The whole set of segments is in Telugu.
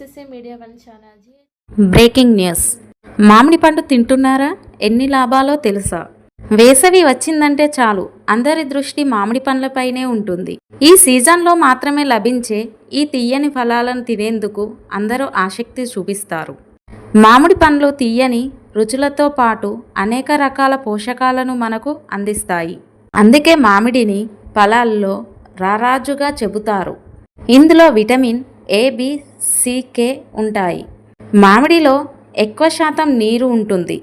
Media One channel breaking news. మామిడి పండు తింటున్నారా? ఎన్ని లాభాలో తెలుసా? వేసవి వచ్చిందంటే చాలు. అందరి దృష్టి మామిడి పండ్లపైనే ఉంటుంది. ఈ సీజన్లో మాత్రమే లభించే ఈ తీయని ఫలాలను తినేందుకు అందరూ ఆసక్తి చూపిస్తారు. మామిడి పండ్లు తీయని రుచులతో పాటు అనేక రకాల పోషకాలను మనకు అందిస్తాయి. అందుకే మామిడిని ఫలాల్లో రారాజుగా చెబుతారు. ఇందులో విటమిన్ ఏబిసికే ఉంటాయి. మామిడిలో ఎక్కువ శాతం నీరు ఉంటుంది.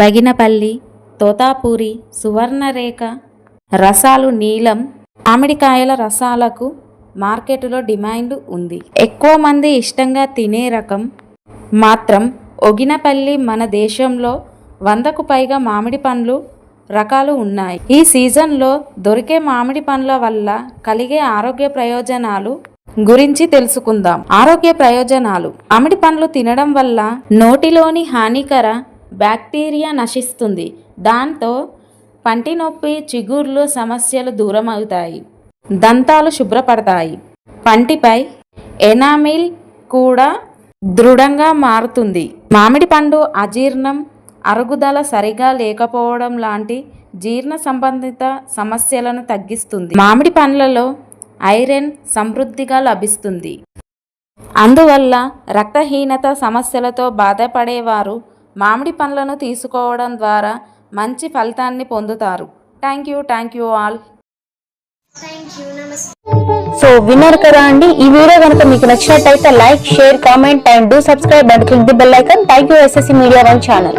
బగినపల్లి తోతాపూరి సువర్ణరేఖ రసాలు నీలం మామిడికాయల రసాలకు మార్కెటులో డిమాండ్ ఉంది. ఎక్కువ మంది ఇష్టంగా తినే రకం మాత్రం ఒగినపల్లి మన దేశంలో వందకు పైగా మామిడి పండ్లు రకాలు ఉన్నాయి. ఈ సీజన్లో దొరికే మామిడి పండ్ల వల్ల కలిగే ఆరోగ్య ప్రయోజనాలు గురించి తెలుసుకుందాం. ఆరోగ్య ప్రయోజనాలు. మామిడి పండ్లు తినడం వల్ల నోటిలోని హానికర బ్యాక్టీరియా నశిస్తుంది. దాంతో పంటి నొప్పి చిగుర్లు సమస్యలు దూరం అవుతాయి దంతాలు శుభ్రపడతాయి. పంటిపై ఎనామిల్ కూడా దృఢంగా మారుతుంది. మామిడి పండు అజీర్ణం అరుగుదల సరిగా లేకపోవడం లాంటి జీర్ణ సంబంధిత సమస్యలను తగ్గిస్తుంది. మామిడి పండ్లలో ఐరన్ సమృద్ధిగా లభిస్తుంది. అందువల్ల రక్తహీనత సమస్యలతో బాధపడేవారు మామిడి పండ్లను తీసుకోవడం ద్వారా మంచి ఫలితాన్ని పొందుతారు. Thank you thank you all. So విన్నారు కదా అండి. ఈ వీడియో కనుక మీకు నచ్చినట్టయితే like share comment and do subscribe and click the bell icon. Thank you SSC Media One channel.